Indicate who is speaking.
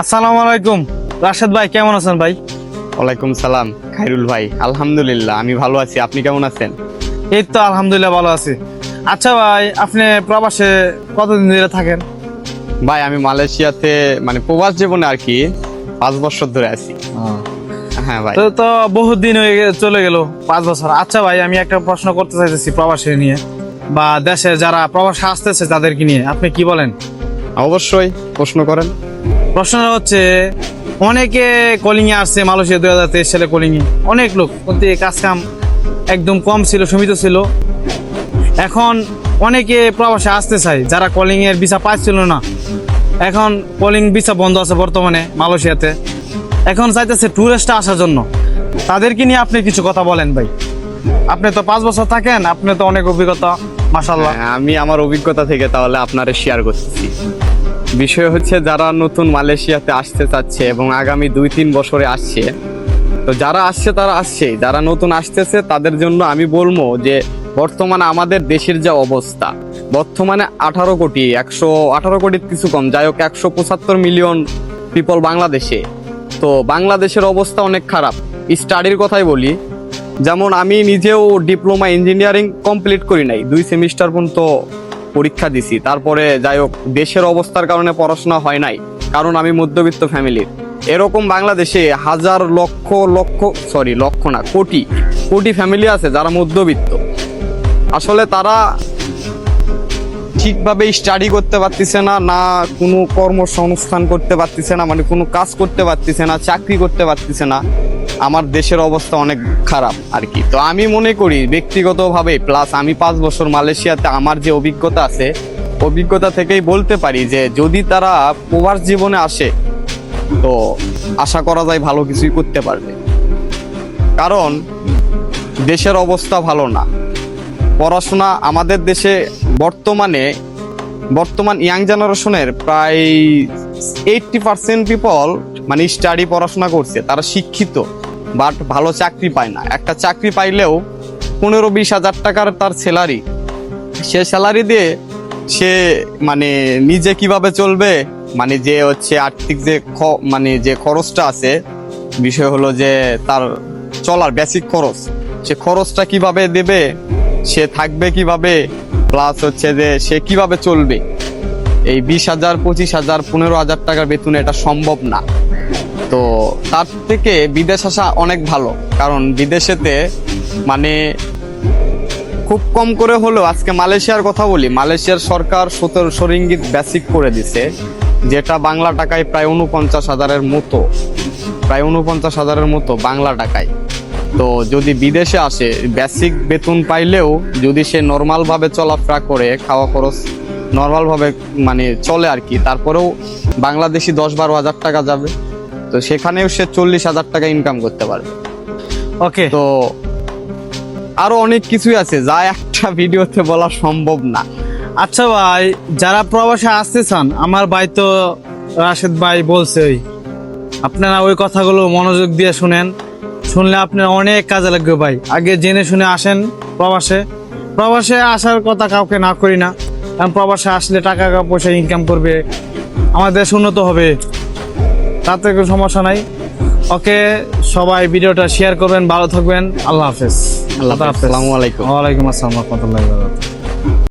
Speaker 1: আসসালামু আলাইকুম। রাশেদ ভাই কেমন আছেন ভাই?
Speaker 2: ওয়ালাইকুম সালাম। খাইরুল ভাই আলহামদুলিল্লাহ আমি ভালো আছি। আপনি কেমন আছেন?
Speaker 1: এই তো আলহামদুলিল্লাহ ভালো আছি। আচ্ছা ভাই আপনি প্রবাসে কতদিন ধরে থাকেন?
Speaker 2: ভাই আমি মালয়েশিয়াতে মানে প্রবাস জীবনে আর কি পাঁচ বছর ধরে আছি। হ্যাঁ ভাই।
Speaker 1: তো তো বহুত দিন হয়ে চলে গেল পাঁচ বছর। আচ্ছা ভাই আমি একটা প্রশ্ন করতে চাইতেছি প্রবাসে নিয়ে বা দেশে যারা প্রবাসে আসতেছে তাদেরকে নিয়ে। আপনি কি বলেন?
Speaker 2: অবশ্যই প্রশ্ন করেন।
Speaker 1: প্রশ্নটা হচ্ছে অনেকে কলিং এ আসছে মালয়েশিয়া দুই হাজার তেইশ সালে কলিং এ অনেক লোক কিন্তু কাজ কাম একদম কম ছিল সীমিত ছিল। এখন অনেকে প্রবাসে আসতে চায় যারা কলিং এর ভিসা পাচ্ছিল না। এখন কলিং ভিসা বন্ধ আছে বর্তমানে মালয়েশিয়াতে। এখন চাইতেছে টুরিস্ট আসার জন্য। তাদেরকে নিয়ে আপনি কিছু কথা বলেন ভাই। আপনি তো পাঁচ বছর থাকেন আপনি তো অনেক অভিজ্ঞতা মাসাল্লাহ
Speaker 2: হ্যাঁ, আমি আমার অভিজ্ঞতা থেকে তাহলে আপনারা শেয়ার করতেছি বিষয় হচ্ছে যারা নতুন মালয়েশিয়াতে আসতে চাচ্ছে এবং আগামী দুই তিন বছরে আসছে, তো যারা আসছে তারা আসছে, যারা নতুন আসতেছে তাদের জন্য আমি বলব যে বর্তমানে আমাদের দেশের যা অবস্থা, বর্তমানে আঠারো কোটি, একশো, আঠারো কোটির কিছু কম, যাই হোক একশো পঁচাত্তর মিলিয়ন পিপল বাংলাদেশে। তো বাংলাদেশের অবস্থা অনেক খারাপ। স্টাডির কথাই বলি, যেমন আমি নিজেও ডিপ্লোমা ইঞ্জিনিয়ারিং কমপ্লিট করি নাই, দুই সেমিস্টার পর্যন্ত পরীক্ষা দিছি। তারপরে যাই হোক, দেশের অবস্থার কারণে পড়াশোনা হয় নাই। কারণ আমি মধ্যবিত্ত ফ্যামিলির এরকম বাংলাদেশে হাজার লক্ষ লক্ষ সরি লক্ষ না, কোটি কোটি ফ্যামিলি আছে যারা মধ্যবিত্ত। আসলে তারা ঠিকভাবে স্টাডি করতে পারতেছে না না কোনো কর্মসংস্থান করতে পারতেছে না মানে কোনো কাজ করতে পারতেছে না, চাকরি করতে পারতেছে না। আমার দেশের অবস্থা অনেক খারাপ আর কি। তো আমি মনে করি ব্যক্তিগতভাবে প্লাস আমি পাঁচ বছর মালয়েশিয়াতে, আমার যে অভিজ্ঞতা আছে, অভিজ্ঞতা থেকেই বলতে পারি যে যদি তারা প্রবাস জীবনে আসে, তো আশা করা যায় ভালো কিছুই করতে পারবে। কারণ দেশের অবস্থা ভালো না। পড়াশোনা আমাদের দেশে বর্তমানে, বর্তমান ইয়াং জেনারেশনের প্রায় এইটটি পার্সেন্ট পিপল মানে স্টাডি পড়াশোনা করছে, তারা শিক্ষিত। বাট ভালো চাকরি পায় না। একটা চাকরি পাইলেও পনেরো বিশ হাজার টাকার তার স্যালারি সে স্যালারি দিয়ে সে মানে নিজে কীভাবে চলবে মানে যে হচ্ছে আর্থিক যে মানে যে খরচটা আছে, বিষয় হলো যে তার চলার বেসিক খরচ। সে খরচটা কীভাবে দেবে, সে থাকবে কীভাবে প্লাস হচ্ছে যে সে কীভাবে চলবে। এই বিশ হাজার, পঁচিশ হাজার, পনেরো হাজার টাকার বেতনে এটা সম্ভব না। তো তার থেকে বিদেশ আসা অনেক ভালো। কারণ বিদেশেতে মানে খুব কম করে হলেও আজকে মালয়েশিয়ার কথা বলি, মালয়েশিয়ার সরকার সতেরোশো রিঙ্গিত বেসিক করে দিছে, যেটা বাংলা টাকায় প্রায় উনপঞ্চাশ হাজারের মতো, প্রায় উনপঞ্চাশ হাজারের মতো বাংলা টাকায়। তো যদি বিদেশে আসে বেসিক বেতন পাইলেও যদি সে নর্মালভাবে চলাফেরা করে, খাওয়া খরচ নর্মালভাবে মানে চলে আর কি, তারপরেও বাংলাদেশি দশ বারো হাজার টাকা যাবে। তো সেখানেও সে চল্লিশ হাজার টাকা ইনকাম করতে পারবে।
Speaker 1: ওকে
Speaker 2: তো আরও অনেক কিছুই আছে যা একটা ভিডিওতে বলা সম্ভব না।
Speaker 1: আচ্ছা ভাই যারা প্রবাসে আসতে চান আমার ভাই তো রাশেদ ভাই বলছে ওই আপনারা ওই কথাগুলো মনোযোগ দিয়ে শুনেন। শুনলে আপনার অনেক কাজে লাগবে ভাই। আগে জেনে শুনে আসেন প্রবাসে। প্রবাসে আসার কথা কাউকে না করি না। কারণ প্রবাসে আসলে টাকা পয়সা ইনকাম করবে। আমাদের দেশ উন্নত হবে। তাতে কোনো সমস্যা নাই। ওকে সবাই ভিডিওটা শেয়ার করবেন ভালো থাকবেন। আল্লাহ হাফেজ।
Speaker 2: আল্লাহ হাফেজ। আসসালামু আলাইকুম।
Speaker 1: ওয়ালাইকুম আসসালাম রহমতুল্লাহ